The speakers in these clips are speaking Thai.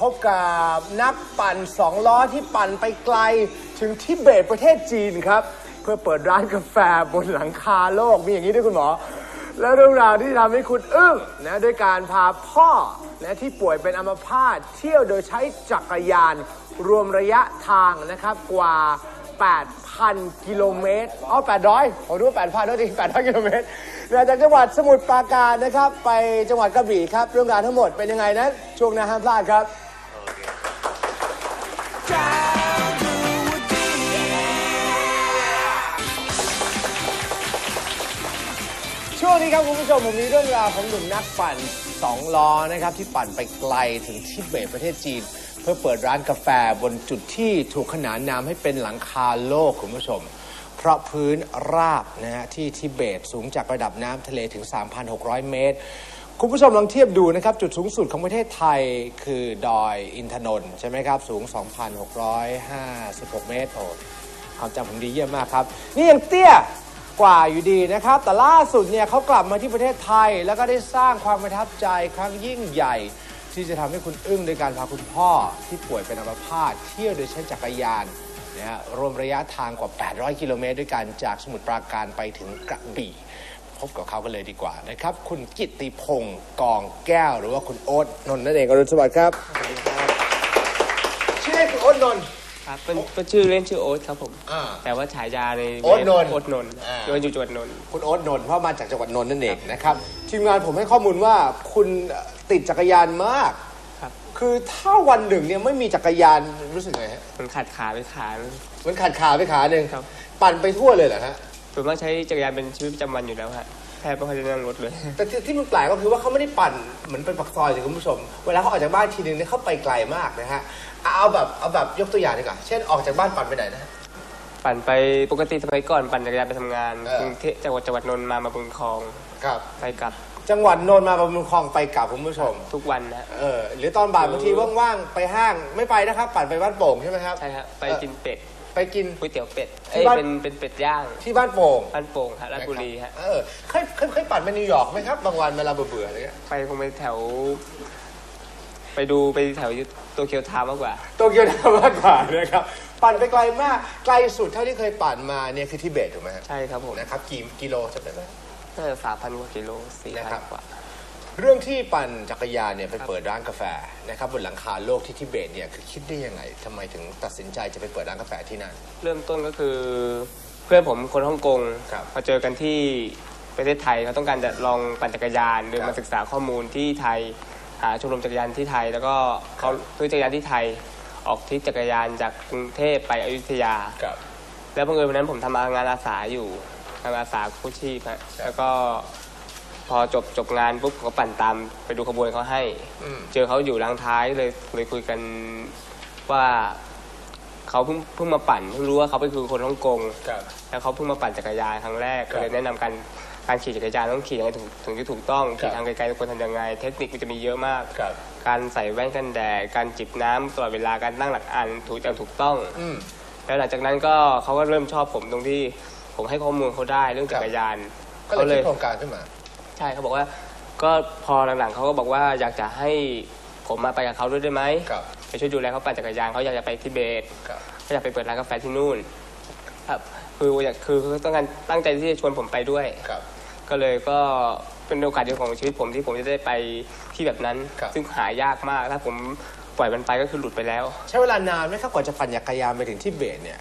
พบกับนักปั่นสองล้อที่ปั่นไปไกลถึงทิเบตประเทศจีนครับ เพื่อเปิดร้านกาแฟบนหลังคาโลกมีอย่างนี้ด้วยคุณหมอ แล้วเรื่องราวที่ทำให้คุณอึ้งนะด้วยการพาพ่อนะที่ป่วยเป็นอัมพาตเที่ยวโดยใช้จักรยาน รวมระยะทางนะครับกว่า 8,000 กิโลเมตรอ๋อ800ผมรู้ว่า8,000ด้วยดิ800 กิโลเมตร มาจากจังหวัดสมุทรปราการนะครับ ไปจังหวัดกระบี่ครับ เรื่องราวทั้งหมดเป็นยังไงนะช่วงหน้าห้ามพลาดครับ ช่วงนี้ครับคุณผู้ชมผมมีเรื่องราวของหนุ่มนักปั่นสองล้อนะครับ ที่ปั่นไปไกลถึงทิเบตประเทศจีน เพื่อเปิดร้านกาแฟบนจุดที่ถูกขนานนามให้เป็นหลังคาโลกคุณผู้ชม เพราะพื้นราบนะฮะที่ทิเบตสูงจากระดับน้ำทะเลถึง 3,600 เมตร คุณผู้ชมลองเทียบดูนะครับ จุดสูงสุดของประเทศไทยคือดอยอินทนนท์ใช่ไหมครับ สูง 2,656 เมตรโอ้ความจำผมดีเยี่ยมมากครับ นี่ยังเตี้ยกว่าอยู่ดีนะครับ แต่ล่าสุดเนี่ยเขากลับมาที่ประเทศไทย แล้วก็ได้สร้างความประทับใจครั้งยิ่งใหญ่ ที่จะทำให้คุณอึ้งโดยการพาคุณพ่อที่ป่วยเป็นอัมพาตเที่ยวโดยใช้จักรยาน นะฮะรวมระยะทางกว่า 800 กิโลเมตรด้วยกันจากสมุทรปราการไปถึงกระบี่ พบกับเขากันเลยดีกว่านะครับ คุณกิตติพงศ์กองแก้ว หรือว่าคุณโอ๊ตนนท์นั่นเองอรุณสวัสดิ์ครับชื่อเล่นคือโอ๊ตนนท์ ครับเป็นเป็นชื่อเล่นชื่อโอ๊ตครับผม อ่าแต่ว่าฉายาในโอ๊ตนนท์โอ๊ตนนท์อ่า โดยอยู่จังหวัดนนท์ คุณโอ๊ตนนท์เพราะมาจากจังหวัดนนท์นั่นเองนะครับทีมงานผมให้ข้อมูลว่าคุณติดจักรยานมาก ครับคือถ้าวันหนึ่งเนี่ยไม่มีจักรยานรู้สึกไงฮะมันขาดขาไปขาเหมันขาดขาไปขาหนึ่งครับ ปั่นไปทั่วเลยเหรอฮะ ส่วนมากใช้จักรยานเป็นชีวิตประจำวันอยู่แล้วฮะแทบไม่ค่อยได้นั่งรถเลย แต่ที่ที่มันแปลกก็คือว่าเขาไม่ได้ปั่นเหมือนเป็นปักซอยสิคุณผู้ชม เวลาเขาออกจากบ้านทีนึงเนี่ยเขาไปไกลมากนะฮะเอาแบบเอาแบบยกตัวอย่างดีกว่าเช่นออกจากบ้านปั่นไปไหนนะฮะ ปั่นไปปกติสมัยก่อนปั่นจักรยานไปทำงานเออ กรุงเทพจังหวัดจังหวัดนนท์มามาบุญคลองครับ ไปกลับ จังหวัดนนท์มาบำรุงคลองไปกลับคุณผู้ชม ทุกวันนะฮะเออหรือตอนบ่ายบางทีว่างๆไปห้างไม่ไปนะครับ ปั่นไปบ้านโป่งใช่ไหมครับใช่ฮะไปกินเป็ดไปกิน ก๋วยเตี๋ยวเป็ดที่เอ้ยบ้าน เป็นเป็นเป็ดย่างที่บ้านโป่งบ้านโป่งฮะราชบุรีฮะเออเคยเคยเคยปั่นไปนิวยอร์กไหมครับบางวันเวลาเบื่อๆอะไรเงี้ยไปคงไปแถว ไปดูไปแถวโตเกียวทาวน์มากกว่า โตเกียวดาวมากกว่านะครับปั่นไปไกลมากไกลสุดเท่าที่เคยปั่นมาเนี่ยคือทิเบตถูกไหมฮะใช่ครับผมนะครับกี่กิโลจำได้ไหม น่าจะสามพันกว่ากิโลสี่นะคพัรันบกว่า เรื่องที่ปั่นจักรยานเนี่ยไปเปิดร้านกาแฟนะครับบนหลังคาโลกที่ทิเบตเนี่ยคือคิดได้ยังไงทำไมถึงตัดสินใจจะไปเปิดร้านกาแฟที่นั่น เริ่มต้นก็คือเพื่อนผมคนฮ่องกงครับมาเจอกันที่ประเทศไทยเขาต้องการจะลองปั่นจักรยานโดยครับมาศึกษาข้อมูลที่ไทยหาชมรมจักรยานที่ไทย แล้วก็เขาซื้อจักรยานที่ไทยออกทริปจักรยานจากกรุงเทพไปอยุธยาครับแล้วบังเอิญวันนั้นผมทำงานอาสาอยู่ ทำอาสากู้ชีพฮะแล้วก็พอจบจบงานปุ๊บผมก็ปั่นตามไปดูขบวนเขาให้ อืม เจอเขาอยู่ล้างท้ายเลยเลยคุยกันว่าเขาเพิ่งเพิ่งมาปั่นเพิ่งรู้ว่าเขาเป็นคือคนฮ่องกง ครับ แล้วเขาเพิ่งมาปั่นจักรยานครั้งแรกครับก็เลยแนะนำการการขี่จักรยานต้องขี่ยังไงถึงถึงที่ถูกต้องครับ ขี่ทางไกลๆควรทำยังไง เทคนิคมันจะมีเยอะมาก ครับ การใส่แว่นกันแดดการจิบน้ำตลอดเวลาการตั้งหลักอันถูกอย่างถูกต้อง อืม แล้วหลังจากนั้นก็เขาก็เริ่มชอบผมตรงที่ ผมให้ข้อมูลเขาได้เรื่องจักรยานก็เขาเลเลยยคิดโครงการขึ้นมา ใช่เขาบอกว่า ก็พอหลังๆเขาก็บอกว่าอยากจะให้ผมมาไปกับเขาด้วยได้ไหมครับไปช่วยดูแลเขาปั่นจักรยานเขาอยากจะไปทิเบตครับเขาอยากไปเปิดร้านกาแฟที่นู่น ครับคืออยากคือคือต้องการตั้งใจที่จะชวนผมไปด้วยครับก็เลยก็เป็นโอกาสเดียวของชีวิตผมที่ผมจะได้ไปที่แบบนั้นครับซึ่งหายากมากถ้าผมปล่อยมันไปก็คือหลุดไปแล้ว ใช้เวลานานไหมครับกว่าจะปั่นจักรยานไปถึงทิเบตเนี่ย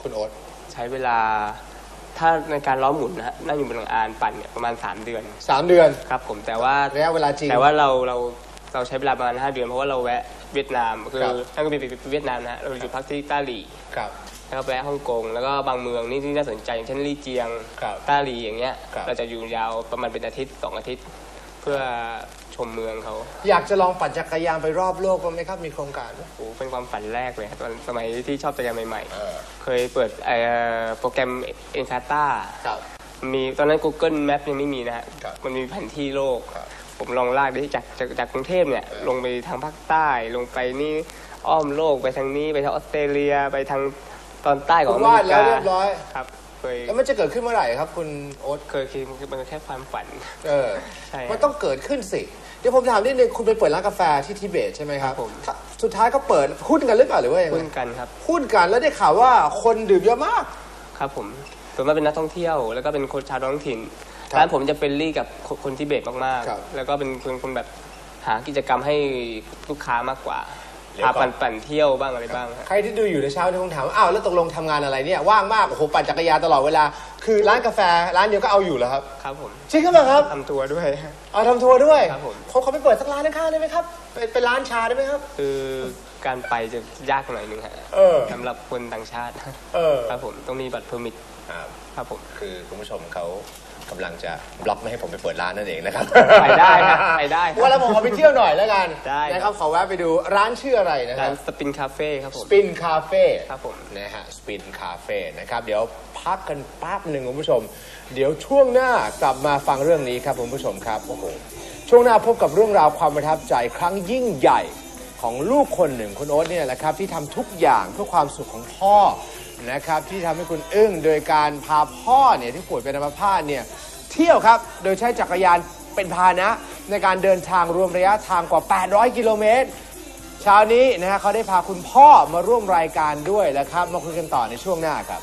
คุณโอ๊ตใช้เวลา ถ้าในการล้อมหมุนนะฮะนั่งอยู่บนหลังอานปั่นเนี่ยประมาณ 3 เดือนสามเดือนครับผมแต่ว่า ระยะเวลาจริง แต่ว่าเราเราเราใช้เวลาประมาณ 5 เดือนเพราะว่าเราแวะเวียดนามคือครับ นั่นก็เป็นเวียดนามนะฮะเราอยู่พักที่ต้าหลีครับ แล้วก็แวะฮ่องกงแล้วก็บางเมืองนี่ที่น่าสนใจอย่างเช่นลี่เจียงครับต้าหลีอย่างเงี้ยครับ เราจะอยู่ยาวประมาณเป็นอาทิตย์สองอาทิตย์ เพื่อ ชมเมืองเขาอยากจะลองปั่นจักรยานไปรอบโลกบ้างไหมครับมีโครงการไหม โอ้โหเป็นความฝันแรกเลยครับตอนสมัยที่ชอบจักรยานใหม่เออ ๆ เคยเปิดเอ่อโปรแกรมเอ็นคาตาครับ มีตอนนั้น Google Map ยังไม่มีนะฮะ ครับมันมีแผนที่โลก ครับผมลองลากได้จากจากจากกรุงเทพเนี่ย ลงไปทางภาคใต้ ลงไปนี่อ้อมโลกไปทางนี้ ไปทางออสเตรเลีย ไปทางตอนใต้ของคุอณเมวาดริแล้วกาเรียบร้อย ครับ เคย แล้วมันจะเกิดขึ้นเมื่อไหร่ครับ คุณโอ๊ตเคยคิดมันแค่ความฝัน เออใช่มันต้องเกิดขึ้นสิ เดี๋ยวผมถามนิดนึงคุณไปเปิดร้านกาแฟที่ทิเบตใช่ไหมครับผมสุดท้ายก็เปิดหุ้นกันหรือเปล่าหรือว่ายังไงหุ้นกันครับหุ้นกันแล้วได้ข่าวว่าคนดื่มเยอะมาก ครับผมส่วนมากเป็นนักท่องเที่ยว แล้วก็เป็นคนชาวท้องถิ่นครับร้านผมจะเฟรนลี่กับคนคนทิเบตมากครับๆแล้วก็เป็นคนคนแบบหากิจกรรมให้ลูกค้ามากกว่าเดี๋ยว พาก่อนปั่นปั่นเที่ยวบ้างอะไรบ้างครับใครที่ดูอยู่ในเช้าที่ผมถามว่าอ้าวแล้วตกลงทำงานอะไรเนี่ยว่างมากโอ้โหปั่นจักรยานตลอดเวลา คือร้านกาแฟร้านเดียวก็เอาอยู่แล้วครับครับผมจริงหรือเปล่าครับทำตัวด้วย เอาทำทัวร์ด้วยครับผม เขาเขาไปเปิดสักร้านข้างๆได้ไหมครับเป็นเป็นร้านชาได้ไหมครับ คือการไปจะยากหน่อยหนึงฮะเออ สำหรับคนต่างชาติ เออครับผมต้องมีบัตรเพอร์มิทครับผม คือคุณผู้ชมเขา กำลังจะบล็อกไม่ให้ผมไปเปิดร้านนั่นเองนะครับไปได้ครับไปได้ครับว่าแล้วผมขอไปเที่ยวหน่อยแล้วกันได้ครับ นะครับขอแวะไปดูร้านชื่ออะไรนะคร้ารับ นสปินคาเฟ่ครับผมสปินคาเฟ่ครับผม นะฮะสปินคาเฟ่นะครับ เดี๋ยวพักกันแป๊บหนึ่งคุณผู้ชม เดี๋ยวช่วงหน้ากลับมาฟังเรื่องนี้ครับคุณผู้ชมครับโอ้โหช่วงหน้าพบกับเรื่องราวความประทับใจครั้งยิ่งใหญ่ของลูกคนหนึ่งคุณโอ๊ตเนี่ยแหละครับที่ทำทุกอย่างเพื่อความสุขของพ่อ นะครับที่ทำให้คุณอึ้งโดยการพาพ่อเนี่ยที่ป่วยเป็นอัมพาตเนี่ยเที่ยวครับโดยใช้จักรยานเป็นพาหนะ ในการเดินทางรวมระยะทางกว่า 800 กิโลเมตรเช้านี้นะฮะเขาได้พาคุณพ่อมาร่วมรายการด้วยแล้วครับ มาคุยกันต่อในช่วงหน้าครับ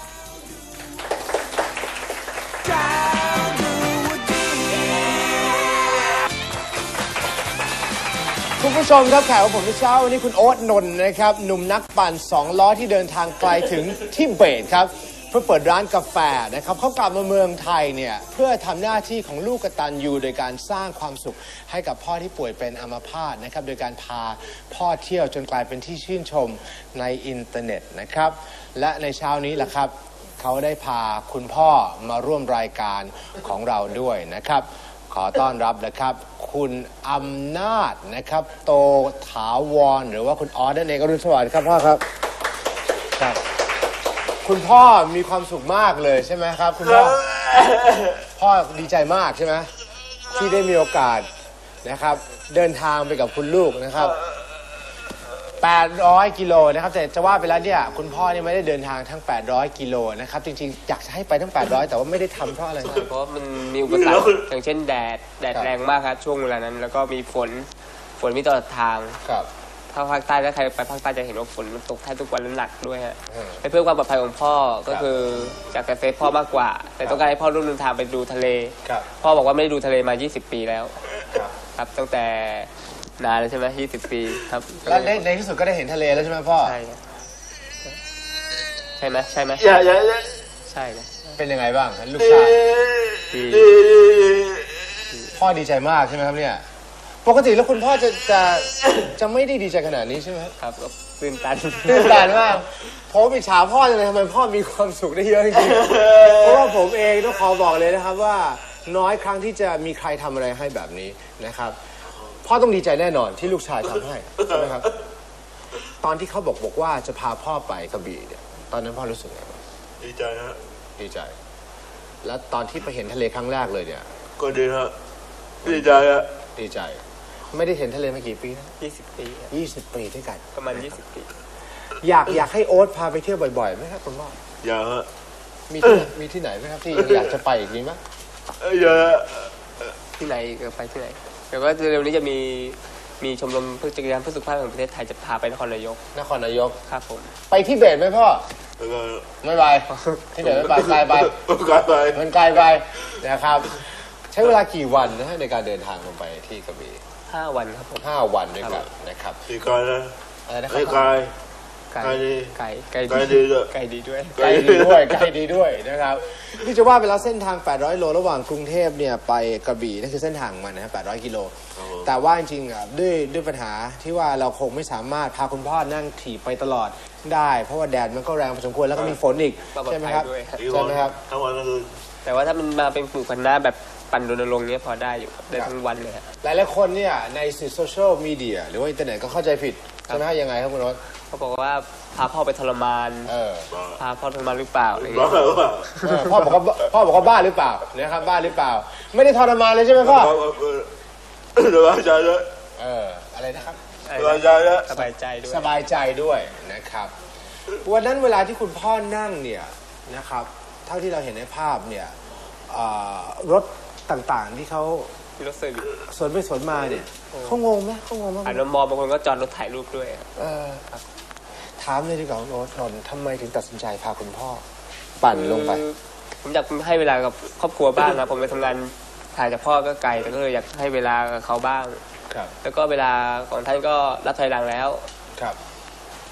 คุณผู้ชมครับแขกของผมในเช้าวันนี้คุณโอ๊ตนนท์นะครับหนุ่มนักปั่นสองล้อที่เดินทางไกลถึงทิเบตครับ เพื่อเปิดร้านกาแฟนะครับเขากลับมาเมืองไทยเนี่ยเพื่อทำหน้าที่ของลูกกตัญญูโดยการสร้างความสุขให้กับพ่อที่ป่วยเป็นอัมพาตนะครับโดยการพาพ่อเที่ยวจนกลายเป็นที่ชื่นชมในอินเทอร์เน็ตนะครับและในเช้านี้แหละครับเขาได้พาคุณพ่อมาร่วมรายการของเราด้วยนะครับ ขอต้อนรับนะครับ คุณอำนาจนะครับ โตถาวรหรือว่าคุณออสนั่นเองอรุณสวัสดิ์ครับพ่อครับครับ คุณพ่อมีความสุขมากเลยใช่ไหมครับ คุณพ่อพ่อดีใจมากใช่ไหมที่ได้มีโอกาสนะครับ เดินทางไปกับคุณลูกนะครับ 800 กิโลนะครับแต่จะว่าไปแล้วเนี่ยคุณพ่อเนี่ยไม่ได้เดินทางทั้ง 800 กิโลนะครับจริงๆ อยากจะให้ไปทั้ง 800 แต่ว่าไม่ได้ทำเพราะอะไรครับ เพราะมันมีอุปสรรคอย่างเช่นแดด แดดครับ แรงมากครับช่วงเวลานั้น แล้วก็มีฝนฝนมีตลอดทางครับถ้าภาคใต้ถ้าใครไปภาคใต้จะเห็นว่าฝนมันตกแทบทุกวันและหนักด้วยฮะอืมไปเพื่อความปลอดภัยของพ่อก็ครับคืออยากจะเซฟพ่อมากกว่า แต่ต้องการให้พ่อร่วมเดินทางไปดูทะเล ครับ พ่อบอกว่าไม่ได้ดูทะเลมา 20 ปีแล้ว ครับ ครับตั้งแต่ นานแล้วใช่ไหม20ปีครับแล้วในในที่สุดก็ได้เห็นทะเลแล้วใช่ไหมพ่อ ใช่ครับใช่ไหมใช่ไหมอย่าอย่าอย่าใช่นะเป็นยังไงบ้างลูกชายดีพ่อดีใจมากใช่ไหมครับเนี่ย ปกติแล้วคุณพ่อจะจะจะไม่ได้ดีใจขนาดนี้ใช่ไหมครับครับก็ตื่นตันตื่นตันมากผมอิจฉาพ่อจังเลยทำไมพ่อมีความสุขได้เยอะจริงๆเพราะว่าผมเองต้องขอบอกเลยนะครับว่า น้อยครั้งที่จะมีใครทำอะไรให้แบบนี้นะครับ พ่อต้องดีใจแน่นอนที่ลูกชายทำให้ใช่ไหมครับ ตอนที่เขาบอกบอกว่าจะพาพ่อไปกระบี่เนี่ย ตอนนั้นพ่อรู้สึกไงบ้างดีใจฮะดีใจ แล้วตอนที่ไปเห็นทะเลครั้งแรกเลยเนี่ย ก็ดีฮะดีใจฮะดีใจ ไม่ได้เห็นทะเลมากี่ปีนะ20ปีครับยี่สิบปีด้วยกัน ประมาณ20ปี อยากอยากให้โอ๊ตพาไปเที่ยวบ่อยๆไหมครับคุณพ่ออย่าฮะมีที่มีที่ไหนไหมครับที่ยังอยากจะไปอีกนี้ไหมเอ้ยอย่าที่ไหนก็ไปที่ไหน แต่ว่าเร็วๆนี้จะมีมีชมรมเพื่อจักรยานเพื่อสุขภาพแห่งประเทศไทยจะพาไปนครนายกนครนายก ครับผม ไปที่เบตไหมพ่อ แล้วก็ไม่ไปที่เบตไม่ไปไกลไปไกลไปมันไกลไปนะครับ ใช้เวลากี่วันนะฮะในการเดินทางลงไปที่กระบี่5วันครับผม ห้าวันด้วยกันนะครับดีไกลนะอะไรนะคไอ้ไกรัลบ ไกลไกลดีไกลไกลไกลดีด้วยไกลดีด้วยไกลดีด้วยไกลดีด้วยนะครับนี่จะว่าไปแล้วเส้นทาง 800 โล ระหว่างกรุงเทพเนี่ยไปกระบี่นั่นคือเส้นทางมันนะฮะ800 กิโลครับผมแต่ว่าจริงๆอะด้วยด้วยปัญหาที่ว่าเราคงไม่สามารถพาคุณพ่อนั่งถีบไปตลอดได้ เพราะว่าแดดมันก็แรงพอสมควรแล้วก็มีฝนอีกปลอดภัยใช่ไหมครับด้วยอีกใช่วันไหมครับทั้งวันทั้งคืนแต่ว่าถ้ามันมาเป็นกลุ่มคณะแบบปั่นรณรงค์เนี้ยพอได้อยู่ครับได้ครับทั้งวันเลยฮะหลายๆคนเนี่ยในสื่อโซเชียลมีเดียหรือว่าอินเทอร์เน็ตก็เข้าใจผิดใช่ไหมฮะยังไงครับคุณรถ เขาบอกว่าพาพ่อไปทรมานเออพาพ่อทรมานหรือเปล่าอะไรบ้าเงี้ยหรือเปล่าเออพ่อบอกว่าพ่อบอกว่าบ้าหรือเปล่านะครับบ้าหรือเปล่า ไม่ได้ทรมานเลยใช่ไหมพ่อสบายใจด้วยเอออะไรนะครับอะไรสบายนะใจด้วยสบายใจด้วย สบายใจด้วยนะครับ วันนั้นเวลาที่คุณพ่อนั่งเนี่ยนะครับ เท่าที่เราเห็นในภาพเนี่ยเอ่อรถต่างๆที่เขามีรถเซอร์วิสสวนไปสวนมาเนี่ยเขางงไหมเขางงไหมอ่านมอบางคนก็จอดรถถ่ายรูปด้วยครับเออ ถามเลยดีกว่าคุณโอ๊ตนนท์ทำไมถึงตัดสินใจพาคุณพ่อ ปั่นลงไปคือผมอยากให้เวลากับครอบครัวบ้างนะผมไปทำงานถ่ายจากพ่อก็ไกลแต่ก็เลยอยากให้เวลากับเขาบ้าง ครับ แล้วก็เวลาของท่านก็รับถอยหลังแล้วครับ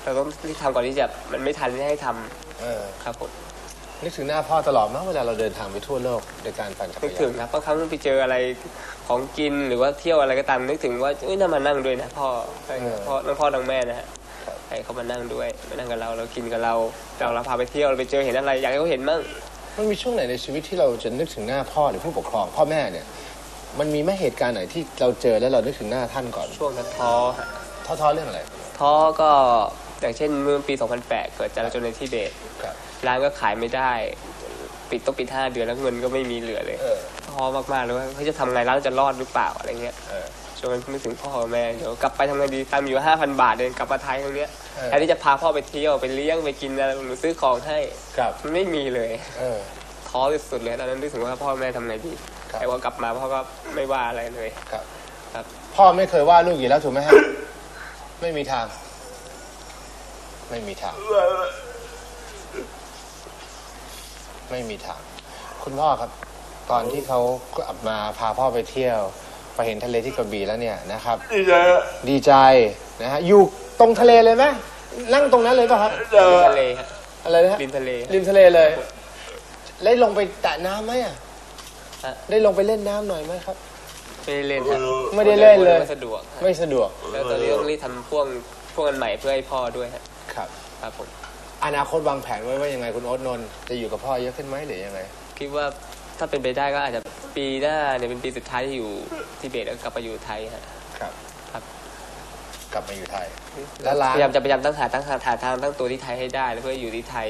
เราต้องรีบทำก่อนที่จะมันไม่ทันที่ให้ทำเออ ครับผมนึกถึงหน้าพ่อตลอดมั้งเวลาเราเดินทางไปทั่วโลกโดยการปั่นจักรนึกยาถึงนครับบางครั้งไปเจออะไรของกินหรือว่าเที่ยวอะไรก็ตามนึกถึงว่าเอ้ยน่ามานั่งด้วยนะพ่อใช่ครับพ่อทั้งพ่อทั้งแม่นะฮะ ให้เขามานั่งด้วยมานั่งกับเราเรากินกับเราเราเราพาไปเที่ยวเราไปเจอเห็นอะไรอยากให้เขาเห็นมั่งมันมีช่วงไหนในชีวิตที่เราจะนึกถึงหน้าพ่อหรือผู้ปกครองพ่อแม่เนี่ย มันมีไหมเหตุการณ์ไหนที่เราเจอแล้วเรานึกถึงหน้าท่านก่อนช่วงนั้นท้อฮะท้อๆเรื่องอะไร ท้อก็อย่างเช่นเมื่อปี 2008 เกิดจราจนในทิเบตครับร้านก็ขายไม่ได้ ปิดต้องปิด5เดือนแล้วเงินก็ไม่มีเหลือเลยเออท้อมากๆเลยว่าเขาจะทำไงร้านจะรอดหรือเปล่าอะไรเงี้ย เออ ช่วงนั้นนึกถึงพ่อกับแม่เดี๋ยวกลับไปทำไงดีตังค์อยู่5,000บาทเองกลับมาไทยตรงเนี้ยเออ แทนที่จะพาพ่อไปเที่ยวไปเลี้ยงไปกินอะไรหรือซื้อของให้ครับมันไม่มีเลยเออ ท้อสุดๆเลยตอนนั้นนึกถึงว่าพ่อแม่ทำไงดีครับ แต่ว่ากลับมาพ่อก็ไม่ว่าอะไรเลย ครับครับ พ่อไม่เคยว่าลูกอยู่แล้วถูกไหมฮะ ไม่มีทาง ไม่มีทาง ไม่มีทาง คุณพ่อครับ ตอนที่เขากลับมาพาพ่อไปเที่ยว ไปเห็นทะเลที่กระบี่แล้วเนี่ยนะครับ ดีใจฮะดีใจนะฮะอยู่ตรงทะเลเลยไหมนั่งตรงนั้นเลยป่ะครับเจอทะเลฮะอะไรนะฮะริมทะเลริมทะเลเลยได้ลงไปแตะน้ำไหมอะฮะได้ลงไปเล่นน้ำหน่อยไหมครับ ไม่ได้เล่นฮะไม่ได้เล่นเลย ไม่สะดวกฮะไม่สะดวกแล้วตอนนี้ต้องรีบทำพ่วงพ่วงกันใหม่เพื่อให้พ่อด้วยฮะครับ ครับผมอนาคตวางแผนไว้ว่ายังไงคุณโอ๊ตนนท์จะอยู่กับพ่อเยอะขึ้นไหมหรือยังไง คิดว่าถ้าเป็นไปได้ก็อาจจะ ปีหน้าเนี่ยเป็นปีสุดท้ายที่อยู่ที่เบตแล้วกลับไปอยู่ไทยฮะ ครับ ครับ กลับมาอยู่ไทย แล้วร้านพยายามจะพยายามตั้งหาตั้งหาหาทางตั้งตัวที่ไทยให้ได้แล้วเพื่ออยู่ที่ไทย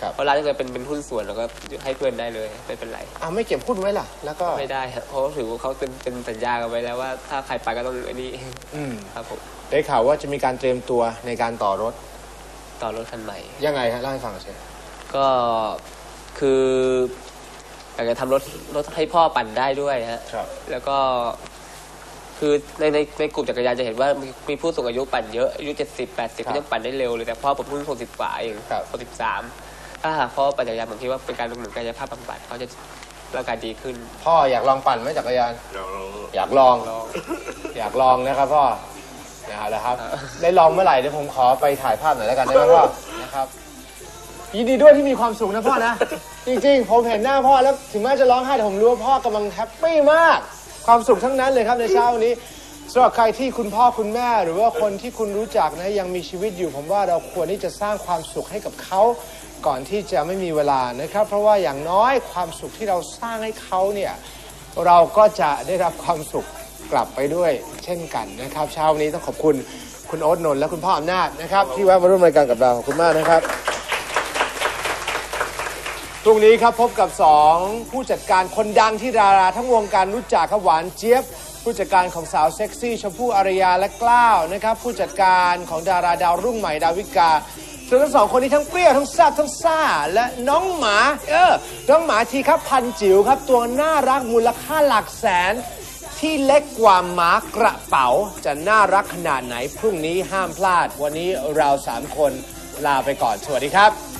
ครับเพราะร้านถ้าเกิดเป็นเป็นหุ้นส่วนเราก็ให้เพื่อนได้เลยไม่เป็นไร อ้าวไม่เก็บหุ้นไว้ล่ะ แล้วก็ไม่ได้ครับเพราะถือว่าเขาเป็นเป็นสัญญากันไว้แล้วว่าถ้าใครไปก็ต้องอันนี้อืมครับผมได้ข่าวว่าจะมีการเตรียมตัวในการต่อรถ ต่อรถคันใหม่ ยังไงฮะเล่าให้ฟังเช่ก็คือ อยากจะทำรถรถให้พ่อปั่นได้ด้วยฮะครับแล้วก็ คือในในในกลุ่มจักรยานจะเห็นว่ามีมีผู้สูงอายุปั่นเยอะอายุเจ็ดสิบแปดสิบครับก็ยังปั่นได้เร็วเลยแต่พ่อผมเพิ่งหกสิบกว่าเองครับ หกสิบสามถ้าหากพ่อปั่นจักรยานผมคิดว่าเป็นการเหมือนกายภาพบำบัดเขาจะร่างกายดีขึ้น พ่ออยากลองปั่นไหมจักรยานอยากลองอยากลองลอง อยากลองนะครับพ่อนะครับแล้วครับเออได้ลองเมื่อไหร่เดี๋ยวผมขอไปถ่ายภาพหน่อยแล้วกันได้ไหมพ่อนะครับยินดีด้วยที่มีความสุขนะพ่อนะ จริงๆ ผมเห็นหน้าพ่อแล้วถึงแม้จะร้องไห้แต่ผมรู้ว่าพ่อกำลังแฮปปี้มาก ความสุขทั้งนั้นเลยครับในเช้าวันนี้สำหรับใครที่คุณพ่อคุณแม่ หรือว่าคนที่คุณรู้จักนะยังมีชีวิตอยู่ ผมว่าเราควรที่จะสร้างความสุขให้กับเขาก่อนที่จะไม่มีเวลานะครับ เพราะว่าอย่างน้อยความสุขที่เราสร้างให้เขาเนี่ยเราก็จะได้รับความสุขกลับไปด้วย เช่นกันนะครับเช้าวันนี้ต้องขอบคุณคุณโอ๊ตนนท์และคุณพ่ออำนาจนะครับ ที่แวะมาร่วมรายการกับเราขอบคุณมากนะครับ พรุ่งนี้ครับพบกับ 2 ผู้จัดการคนดังที่ดาราทั้งวงการรู้จักครับหวานเจี๊ยบ ผู้จัดการของสาวเซ็กซี่ชมพู่อารยาและกล้าวนะครับผู้จัดการของดาราดาวรุ่งใหม่ดาวิกาส่วนทั้งสองคนนี้ทั้งเปรี้ยวทั้งแซ่บทั้งซ่า และน้องหมา เออ น้องหมาทีครับพันจิ๋วครับ ตัวน่ารักมูลค่าหลักแสน ที่เล็กกว่าหมากระเป๋า จะน่ารักขนาดไหน พรุ่งนี้ห้ามพลาด วันนี้เราสามคนลาไปก่อน สวัสดีครับ